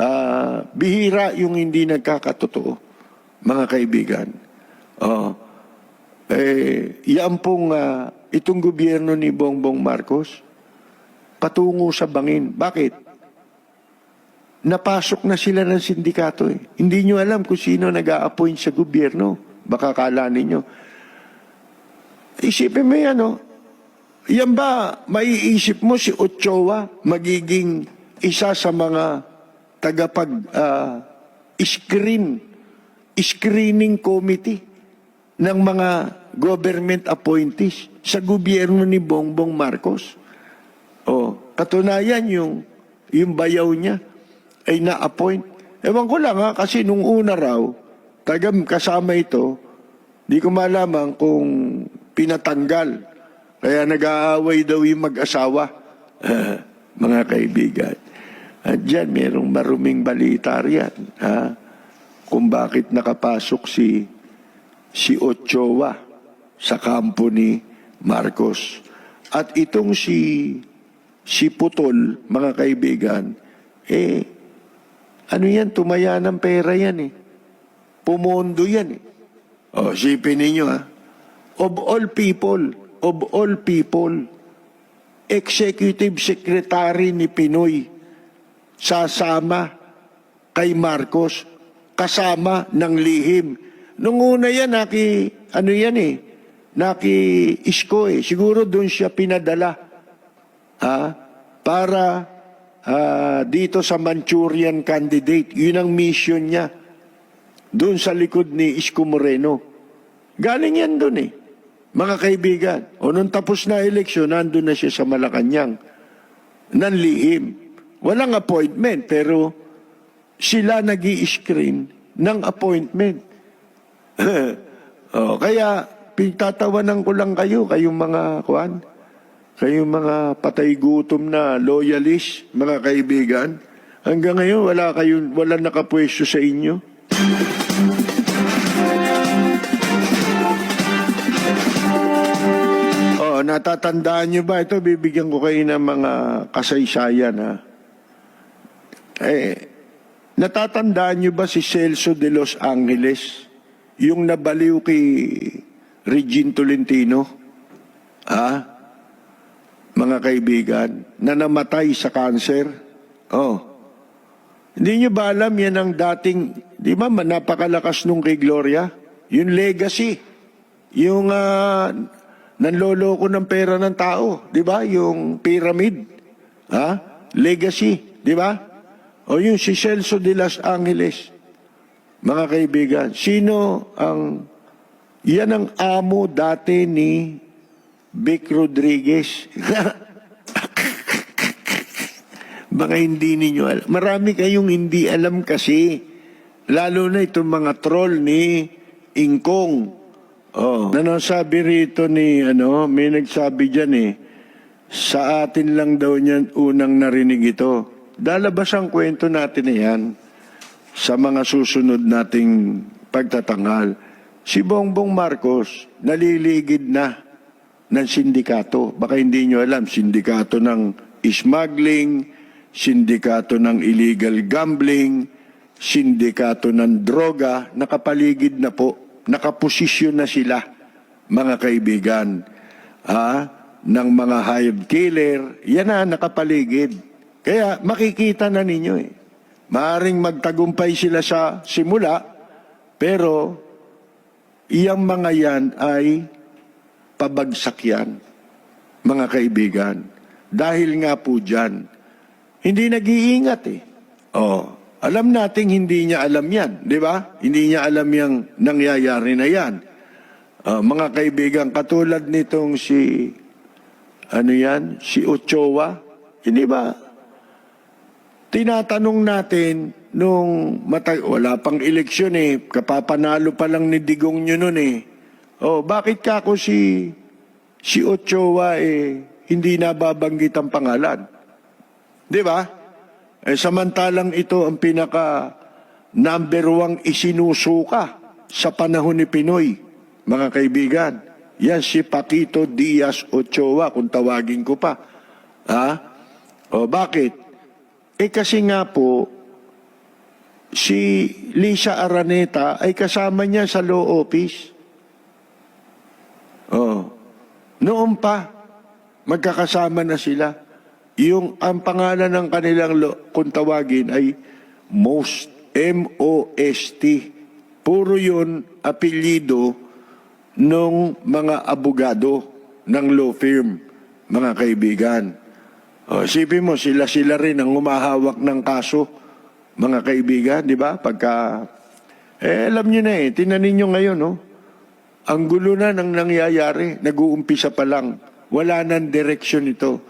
ah, bihira yung hindi nagkakatotoo, mga kaibigan. Oh, eh, yan pong ah, itong gobyerno ni Bongbong Marcos, patungo sa bangin. Bakit? Napasok na sila ng sindikato eh. Hindi nyo alam kung sino nag appoint sa gobyerno. Baka kala ninyo. Isipin mo yan, oh. Yan ba, maiisip mo si Ochoa magiging isa sa mga tagapag ah, screen, screening committee ng mga government appointees sa gobyerno ni Bongbong Marcos? Oh, katunayan yung yung bayaw niya ay na-appoint. Ewan ko lang ha, kasi nung una raw, tagam kasama ito, di ko malaman kung pinatanggal. Kaya nag-aaway daw yung mag-asawa, mga kaibigan. At dyan, merong maruming balita riyan, ha? Kung bakit nakapasok si si Ochoa sa kampo ni Marcos. At itong si si Putol, mga kaibigan, eh, ano yan, tumaya ng pera yan eh. Pumondo yan eh. O, sipin ninyo ha. Of all people, of all people, executive secretary ni Pinoy sasama kay Marcos kasama ng lihim. Nung una yan, naki, ano yan eh, naki-isko eh. Siguro doon siya pinadala ha, para ah, dito sa Manchurian candidate. Yun ang mission niya. Doon sa likod ni Isko Moreno. Galing yan doon eh. Mga kaibigan. O nung tapos na eleksyon, nandun na siya sa Malacanang. Nanlihim. Walang appointment, pero sila nag screen ng appointment. oh, kaya pinagtatawanan ko lang kayo, kayong mga kuan, kayong mga patay gutom na loyalist, mga kaibigan. Hanggang ngayon wala kayong wala nakapwesto sa inyo. Oh, natatandaan nyo ba? Ito, bibigyan ko kayo ng mga kasaysayan, ha? Eh, natatandaan nyo ba si Celso de Los Angeles? Yung nabaliw kay Regine Tolentino? Ha? Mga kaibigan, na namatay sa cancer? Oh. Hindi nyo ba alam yan ang dating, di ba, napakalakas nung kay Gloria? Yung legacy. Yung ah, nanloloko ng pera ng tao, di ba? Yung pyramid. Ha? Legacy, di ba? O yung si Celso de Los Angeles. Mga kaibigan, sino ang, yan ang amo dati ni Vic Rodriguez. Baka hindi ninyo alam. Marami kayong hindi alam kasi. Lalo na itong mga troll ni Ingkong. Oh. Ano sabi rito ni, ano, may nagsabi dyan eh, sa atin lang daw niyan unang narinig ito. Dalabas ang kwento natin na yan sa mga susunod nating pagtatanghal. Si Bongbong Marcos naliligid na ng sindikato. Baka hindi nyo alam, sindikato ng smuggling, sindikato ng illegal gambling, sindikato ng droga, nakapaligid na po, nakaposisyon na sila, mga kaibigan, ah, ng mga hired killer, yan na, nakapaligid. Kaya makikita na ninyo eh. Maaring magtagumpay sila sa simula, pero iyang mga yan ay pabagsak yan, mga kaibigan. Dahil nga po dyan, hindi nag-iingat eh. Oh, alam nating hindi niya alam yan, di ba? Hindi niya alam yung nangyayari na yan. Ah, mga kaibigan, katulad nitong si, ano yan, si Ochoa, hindi ba? Tinatanong natin nung mata wala pang eleksyon eh, kapapanalo pa lang ni Digong nyo nun eh. Oh, bakit ka ako si si Ochoa eh hindi nababanggit ang pangalan? 'Di ba? Eh samantalang ito ang pinaka number one isinusuka sa panahon ni Pinoy, mga kaibigan. Yan si Paquito Diaz Ochoa kung tawagin ko pa. Ha? O bakit? Eh kasi nga po, si Lisa Araneta ay kasama niya sa law office. Oh. Noon pa, magkakasama na sila. Yung ang pangalan ng kanilang lo, kung tawagin ay MOST, M-O-S-T. Puro yun apelyido ng mga abogado ng law firm, mga kaibigan. O, isipin mo, sila-sila rin ang umahawak ng kaso, mga kaibigan, di ba? Pagka, eh, alam nyo na eh, tinanin nyo ngayon, no? Ang gulo na ng nangyayari, nag-uumpisa pa lang. Wala nang direksyon ito.